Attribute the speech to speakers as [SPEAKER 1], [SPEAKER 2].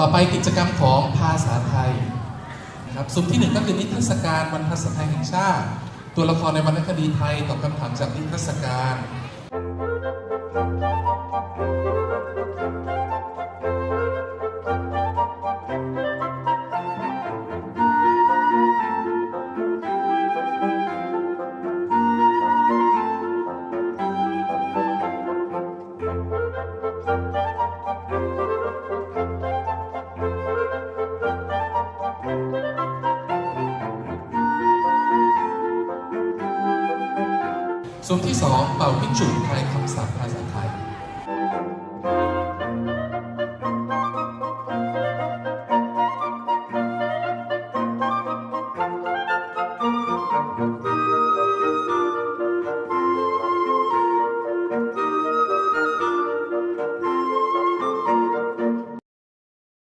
[SPEAKER 1] ต่อไปกิจกรรมของภาษาไทยนะครับสุ่มที่หนึ่งก็คือนิทรรศการวันภาษาไทยแห่งชาติ ตัวละครในวรรณคดีไทยตอบคำถามจากนิทรรศการ ส่วนที่ 2 เป่าพิจุบไทยคำศัพท์ภาษาไทย